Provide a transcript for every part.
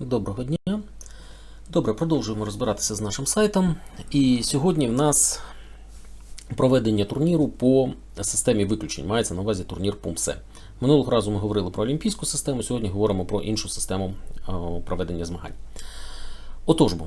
Доброго дня. Добре, продовжуємо розбиратися з нашим сайтом. І сьогодні в нас проведення турніру по системі виключень. Мається на увазі турнір PUMSE. Минулого разу ми говорили про олімпійську систему, сьогодні говоримо про іншу систему проведення змагань. Отож бо,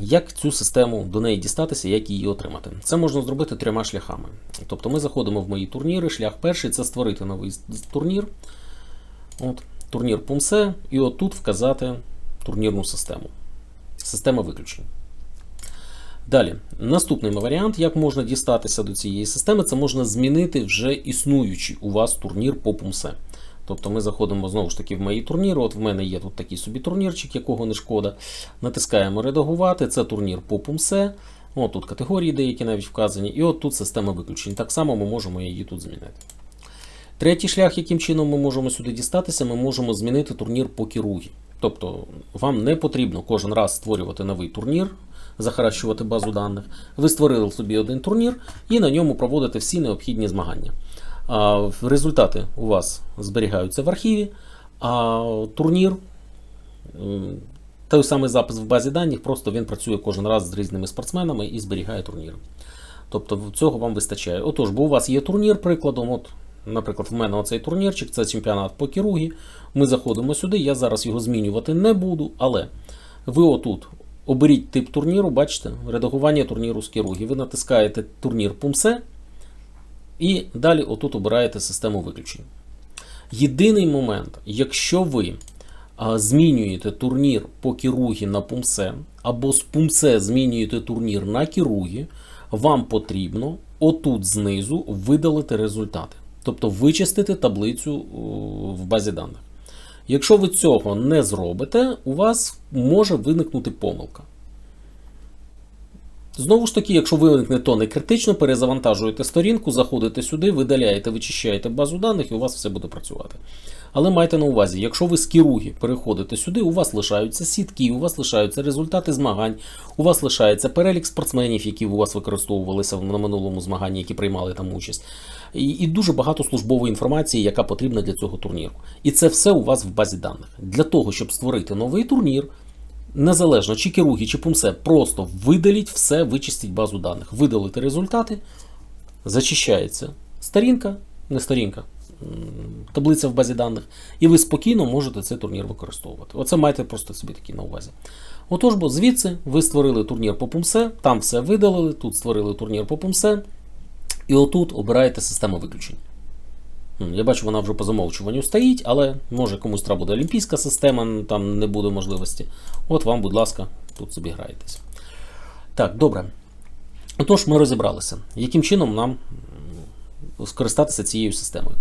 як цю систему до неї дістатися, як її отримати? Це можна зробити трьома шляхами. Тобто ми заходимо в мої турніри. Шлях перший це створити новий турнір. От, турнір PUMSE, і отут вказати турнірну систему. Система виключень. Далі, наступний варіант, як можна дістатися до цієї системи, це можна змінити вже існуючий у вас турнір по PUMSE. Тобто ми заходимо знову ж таки в мої турніри. От в мене є тут такий собі турнірчик, якого не шкода. Натискаємо редагувати. Це турнір по PUMSE. От тут категорії деякі навіть вказані. І от тут система виключень. Так само ми можемо її тут змінити. Третій шлях, яким чином ми можемо сюди дістатися, ми можемо змінити турнір по кіругі. Тобто вам не потрібно кожен раз створювати новий турнір, захаращувати базу даних. Ви створили собі один турнір і на ньому проводите всі необхідні змагання. Результати у вас зберігаються в архіві, а турнір, той самий запис в базі даних, просто він працює кожен раз з різними спортсменами і зберігає турніри. Тобто цього вам вистачає. Отож, бо у вас є турнір, прикладом. от Наприклад, в мене оцей турнірчик, це чемпіонат по кіругі. Ми заходимо сюди, я зараз його змінювати не буду, але ви отут оберіть тип турніру, бачите, редагування турніру з кіругі. Ви натискаєте турнір PUMSE і далі отут обираєте систему виключень. Єдиний момент, якщо ви змінюєте турнір по кіругі на PUMSE, або з PUMSE змінюєте турнір на кіругі, вам потрібно отут знизу видалити результати. Тобто вичистити таблицю в базі даних. Якщо ви цього не зробите, у вас може виникнути помилка. Знову ж таки, якщо виникне то не критично, перезавантажуєте сторінку, заходите сюди, видаляєте, вичищаєте базу даних і у вас все буде працювати. Але майте на увазі, якщо ви з кіруги переходите сюди, у вас лишаються сітки, у вас лишаються результати змагань, у вас лишається перелік спортсменів, які у вас використовувалися на минулому змаганні, які приймали там участь. І, і дуже багато службової інформації, яка потрібна для цього турніру. І це все у вас в базі даних. Для того, щоб створити новий турнір, незалежно чи Кіругі, чи Пумсе, просто видаліть все, вичистіть базу даних, видалити результати, зачищається сторінка, не сторінка, таблиця в базі даних, і ви спокійно можете цей турнір використовувати. Оце майте просто собі такі на увазі. Отож, бо звідси ви створили турнір по Пумсе, там все видалили, тут створили турнір по Пумсе, і отут обираєте систему виключень. Я бачу, вона вже по замовчуванню стоїть, але може комусь треба буде олімпійська система, там не буде можливості. От вам, будь ласка, тут собі граєтесь. Так, добре. Отож, ми розібралися, яким чином нам скористатися цією системою.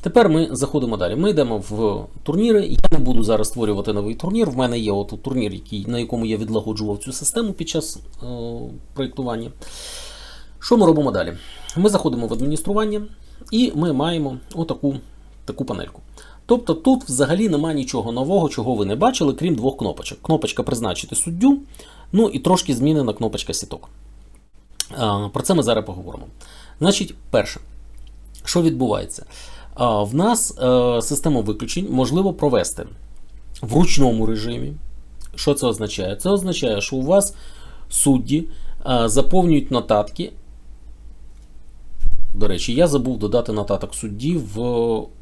Тепер ми заходимо далі. Ми йдемо в турніри. Я не буду зараз створювати новий турнір. В мене є от турнір, який, на якому я відлагоджував цю систему під час е, проєктування. Що ми робимо далі? Ми заходимо в адміністрування. І ми маємо отаку таку панельку. Тобто тут взагалі немає нічого нового, чого ви не бачили, крім двох кнопочок. Кнопочка призначити суддю, ну і трошки змінена кнопочка сіток. Про це ми зараз поговоримо. Значить, перше, що відбувається? В нас е, систему виключень можливо провести в ручному режимі. Що це означає? Це означає, що у вас судді заповнюють нотатки. До речі, я забув додати нотаток судді в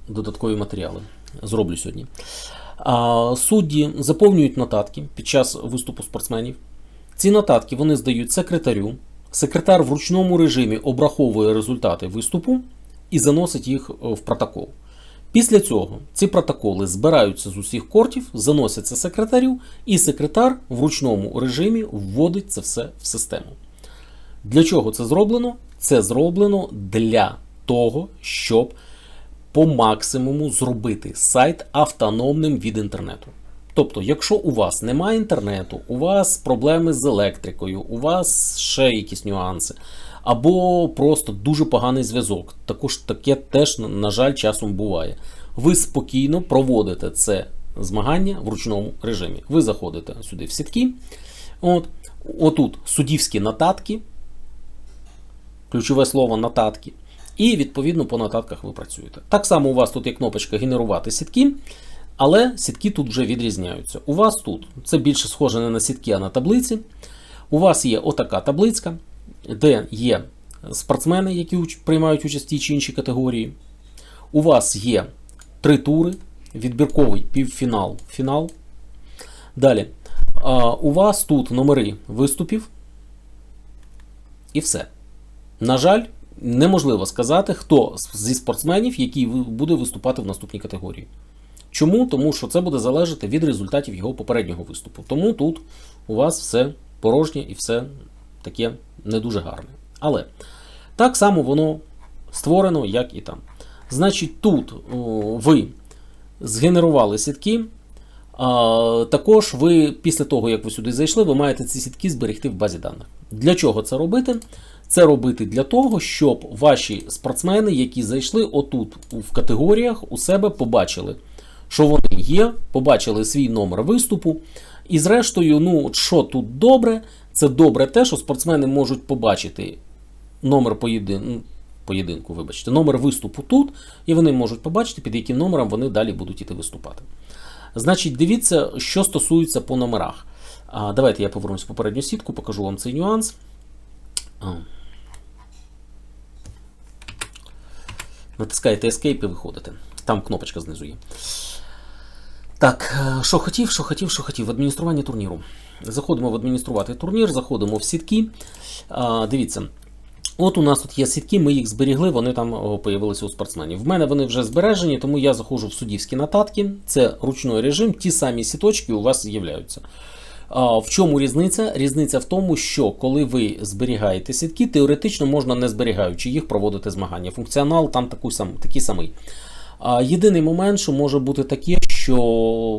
додаткові матеріали. Зроблю сьогодні. Судді заповнюють нотатки під час виступу спортсменів. Ці нотатки вони здають секретарю. Секретар в ручному режимі обраховує результати виступу і заносить їх в протокол. Після цього ці протоколи збираються з усіх кортів, заносяться секретарю, і секретар в ручному режимі вводить це все в систему. Для чого це зроблено? Це зроблено для того, щоб по максимуму зробити сайт автономним від інтернету. Тобто, якщо у вас немає інтернету, у вас проблеми з електрикою, у вас ще якісь нюанси, або просто дуже поганий зв'язок, також таке теж, на жаль, часом буває. Ви спокійно проводите це змагання в ручному режимі. Ви заходите сюди в сітки. От, Отут суддівські нотатки ключове слово нотатки. І відповідно по нотатках ви працюєте. Так само у вас тут є кнопочка генерувати сітки. Але сітки тут вже відрізняються. У вас тут це більше схоже не на сітки, а на таблиці. У вас є отака таблиця, де є спортсмени, які приймають участь в тій чи іншій категорії. У вас є три тури: відбірковий півфінал, фінал. Далі. У вас тут номери виступів. І все. На жаль, неможливо сказати, хто зі спортсменів, який буде виступати в наступній категорії. Чому? Тому що це буде залежати від результатів його попереднього виступу. Тому тут у вас все порожнє і все таке не дуже гарне. Але так само воно створено, як і там. Значить, тут о, ви згенерували сітки. А, також ви після того, як ви сюди зайшли, ви маєте ці сітки зберегти в базі даних. Для чого це робити? Це робити для того, щоб ваші спортсмени, які зайшли отут в категоріях, у себе побачили, що вони є, побачили свій номер виступу. І зрештою, ну, що тут добре, це добре те, що спортсмени можуть побачити номер поєдин... поєдинку, вибачте, номер виступу тут, і вони можуть побачити, під яким номером вони далі будуть іти виступати. Значить, дивіться, що стосується по номерах. А, давайте я повернусь в попередню сітку, покажу вам цей нюанс. Натискаєте Escape і виходите. Там кнопочка знизу є. Так, е, що хотів, що хотів, що хотів. Адміністрування турніру. Заходимо в адмініструвати турнір, заходимо в сітки. А, дивіться. От у нас тут є сітки, ми їх зберігли, вони там появилися у спортсменів. В мене вони вже збережені, тому я заходжу в суддівські нотатки. Це ручний режим, ті самі сіточки у вас з'являються. В чому різниця? Різниця в тому, що коли ви зберігаєте сітки, теоретично можна не зберігаючи їх проводити змагання. Функціонал там такий, сам, такий самий. Єдиний момент, що може бути таке, що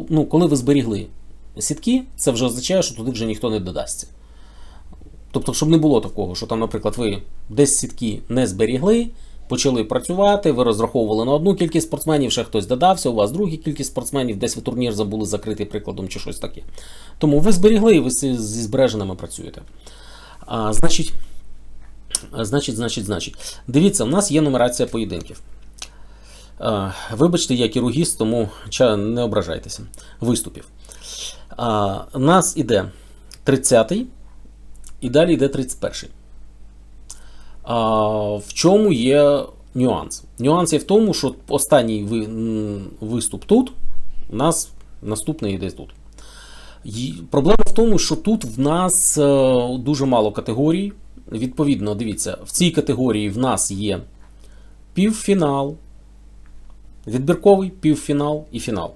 ну, коли ви зберігли сітки, це вже означає, що туди вже ніхто не додасться. Тобто, щоб не було такого, що там, наприклад, ви десь сітки не зберігли, почали працювати, ви розраховували на одну кількість спортсменів, ще хтось додався, у вас друга кількість спортсменів, десь ви турнір забули закрити прикладом чи щось таке. Тому ви зберігли і ви зі збереженими працюєте. А, значить, значить, значить, значить. Дивіться, у нас є нумерація поєдинків. А, Вибачте, я кіругіст, тому не ображайтеся. Виступів. А, У нас іде 30-й і далі йде 31-й. А, В чому є нюанс? Нюанс є в тому, що останній ви, виступ тут, у нас наступний йде тут. Й- Проблема в тому, що тут в нас е, дуже мало категорій. Відповідно, дивіться, в цій категорії в нас є півфінал, відбірковий півфінал і фінал.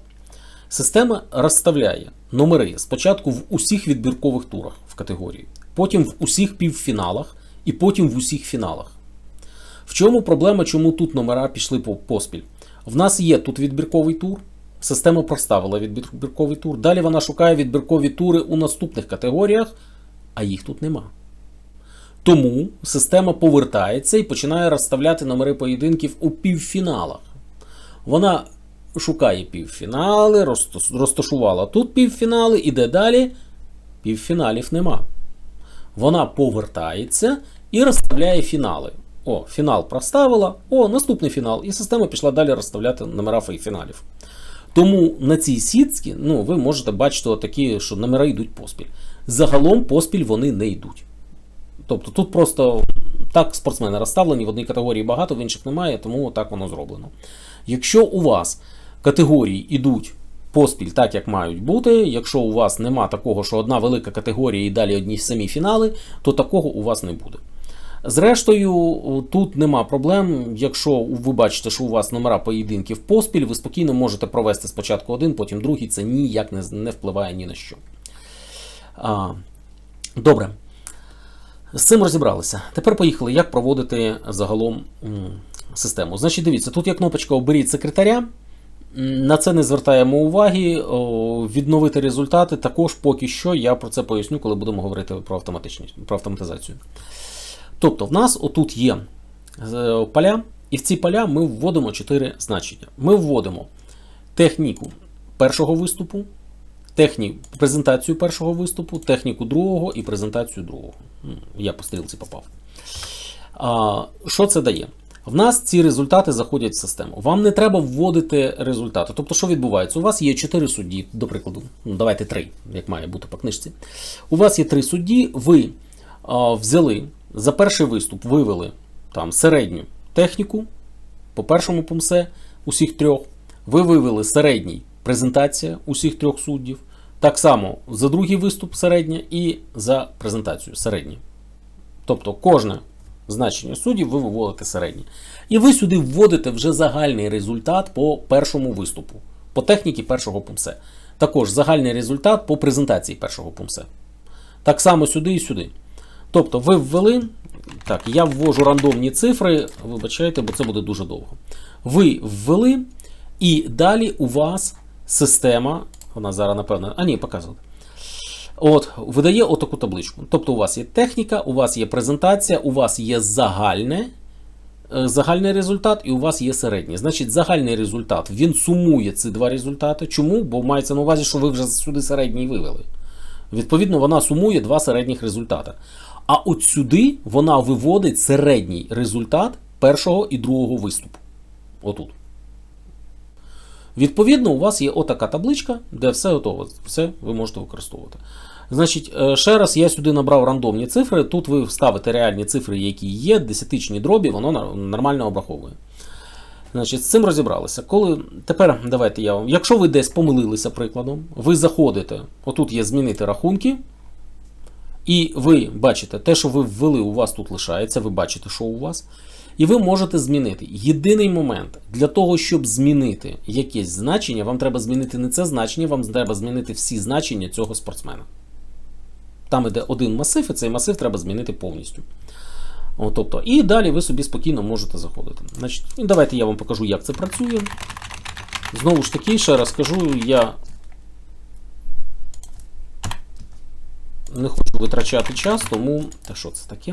Система розставляє номери спочатку в усіх відбіркових турах в категорії, потім в усіх півфіналах і потім в усіх фіналах. В чому проблема, чому тут номера пішли по поспіль? В нас є тут відбірковий тур. Система проставила відбірковий тур. Далі вона шукає відбіркові тури у наступних категоріях, а їх тут нема. Тому система повертається і починає розставляти номери поєдинків у півфіналах. Вона шукає півфінали, розташувала тут півфінали, іде далі. Півфіналів нема. Вона повертається і розставляє фінали. О, фінал проставила, о, наступний фінал. І система пішла далі розставляти номера фіналів. Тому на цій сітці ну, ви можете бачити такі, що номера йдуть поспіль. Загалом поспіль вони не йдуть. Тобто тут просто так спортсмени розставлені, в одній категорії багато, в інших немає, тому так воно зроблено. Якщо у вас категорії йдуть поспіль так, як мають бути, якщо у вас нема такого, що одна велика категорія і далі одні самі фінали, то такого у вас не буде. Зрештою, тут нема проблем. Якщо ви бачите, що у вас номера поєдинків поспіль, ви спокійно можете провести спочатку один, потім другий. Це ніяк не, не впливає ні на що. А, добре. З цим розібралися. Тепер поїхали, як проводити загалом систему. Значить, дивіться, тут є кнопочка Оберіть секретаря. На це не звертаємо уваги. Відновити результати також поки що. Я про це поясню, коли будемо говорити про автоматичність, про автоматизацію. Тобто, в нас отут є е, поля, і в ці поля ми вводимо 4 значення. Ми вводимо техніку першого виступу, техні... презентацію першого виступу, техніку другого і презентацію другого. Я по стрілці попав. А, що це дає? В нас ці результати заходять в систему. Вам не треба вводити результати. Тобто, що відбувається? У вас є 4 судді, до прикладу, ну, давайте 3, як має бути по книжці. У вас є 3 судді, ви а, взяли за перший виступ, вивели там середню техніку по першому пумсе усіх трьох. Ви вивели середній презентація усіх трьох суддів. Так само за другий виступ середня і за презентацію середня. Тобто кожне значення суддів ви виводите середнє. І ви сюди вводите вже загальний результат по першому виступу, по техніці першого пумсе. Також загальний результат по презентації першого пумсе. Так само сюди і сюди. Тобто ви ввели. Так, я ввожу рандомні цифри, вибачайте, бо це буде дуже довго. Ви ввели, і далі у вас система, вона зараз, напевно, а ні, показувати. От, видає отаку табличку. Тобто у вас є техніка, у вас є презентація, у вас є загальне, е, загальний результат, і у вас є середній. Значить, загальний результат він сумує ці два результати. Чому? Бо мається на увазі, що ви вже сюди середній вивели. Відповідно, вона сумує два середніх результати. А от сюди вона виводить середній результат першого і другого виступу. Отут. Відповідно, у вас є отака табличка, де все готово. Все ви можете використовувати. Значить, е, ще раз я сюди набрав рандомні цифри. Тут ви вставите реальні цифри, які є, десятичні дробі, воно нормально обраховує. Значить, з цим розібралися. Коли тепер давайте я вам. Якщо ви десь помилилися прикладом, ви заходите, отут є змінити рахунки, і ви бачите, те, що ви ввели, у вас тут лишається, ви бачите, що у вас. І ви можете змінити. Єдиний момент для того, щоб змінити якесь значення, вам треба змінити не це значення, вам треба змінити всі значення цього спортсмена. Там іде один масив, і цей масив треба змінити повністю. О, тобто, і далі ви собі спокійно можете заходити. Значить, давайте я вам покажу, як це працює. Знову ж таки, ще раз кажу, я не хочу витрачати час, тому. Та що це таке?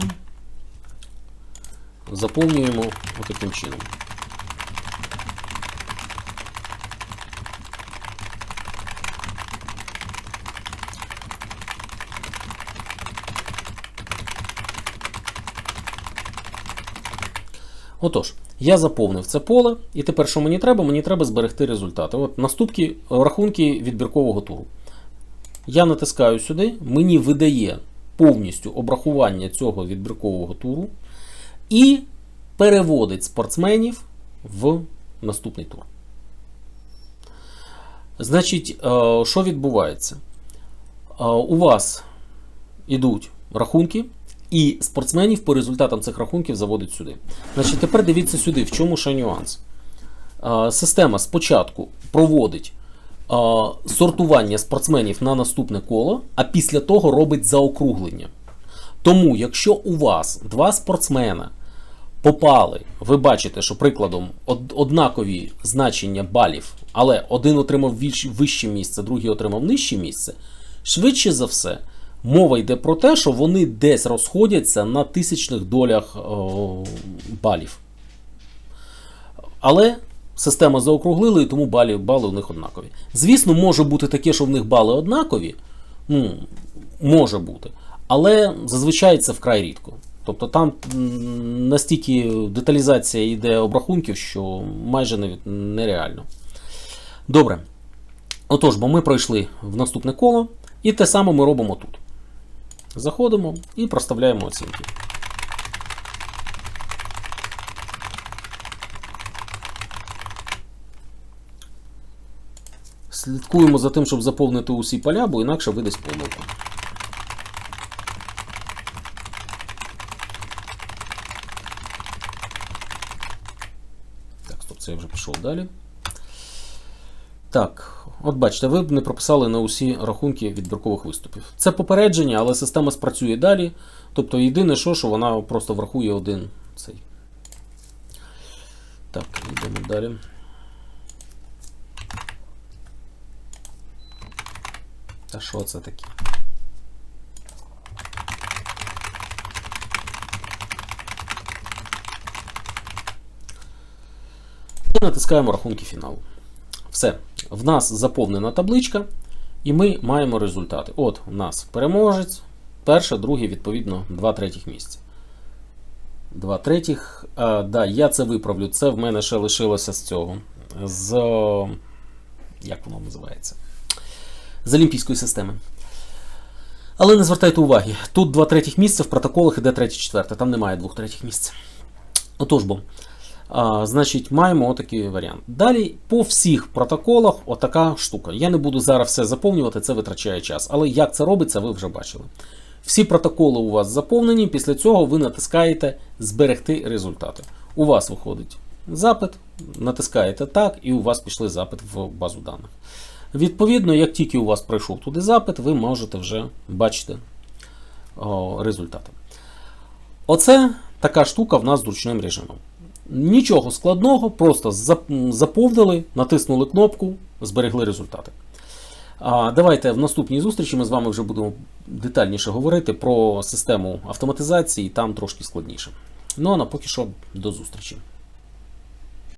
Заповнюємо отаким чином. Отож, я заповнив це поле, і тепер, що мені треба? Мені треба зберегти результати. От наступні рахунки відбіркового туру. Я натискаю сюди, мені видає повністю обрахування цього відбіркового туру і переводить спортсменів в наступний тур. Значить, е, що відбувається? Е, У вас ідуть рахунки, і спортсменів по результатам цих рахунків заводить сюди. Значить, тепер дивіться сюди, в чому ще нюанс. Система спочатку проводить сортування спортсменів на наступне коло, а після того робить заокруглення. Тому, якщо у вас два спортсмена попали, ви бачите, що прикладом однакові значення балів, але один отримав вище місце, другий отримав нижче місце, швидше за все, мова йде про те, що вони десь розходяться на тисячних долях о, балів. Але система заокруглила, і тому бали, бали у них однакові. Звісно, може бути таке, що в них бали однакові. Ну, може бути. Але зазвичай це вкрай рідко. Тобто там настільки деталізація йде обрахунків, що майже нереально. Добре. Отож, бо ми пройшли в наступне коло, і те саме ми робимо тут. Заходимо і проставляємо оцінки. Слідкуємо за тим, щоб заповнити усі поля, бо інакше видасть помилку. Так, стоп, це я вже пішов далі. Так, от бачите, ви б не прописали на усі рахунки відбіркових виступів. Це попередження, але система спрацює далі. Тобто єдине, що, що вона просто врахує один цей. Так, йдемо далі. Та що це таке? І натискаємо рахунки фіналу. Все. В нас заповнена табличка, і ми маємо результати. От, у нас переможець, перше, друге, відповідно, два третіх місця. 2 третіх. А, да, я це виправлю. Це в мене ще лишилося з цього. З. Як воно називається? З Олімпійської системи. Але не звертайте уваги. Тут 2 третіх місця, в протоколах іде 3 четверте, там немає 2 третіх місць. Отож бо. Значить, маємо отакий варіант. Далі по всіх протоколах отака штука. Я не буду зараз все заповнювати, це витрачає час. Але як це робиться, ви вже бачили. Всі протоколи у вас заповнені, після цього ви натискаєте Зберегти результати. У вас виходить запит, натискаєте так, і у вас пішли запит в базу даних. Відповідно, як тільки у вас пройшов туди запит, ви можете вже бачити результати. Оце така штука в нас з ручним режимом. Нічого складного, просто заповнили, натиснули кнопку, зберегли результати. А давайте в наступній зустрічі ми з вами вже будемо детальніше говорити про систему автоматизації, там трошки складніше. Ну а на поки що до зустрічі.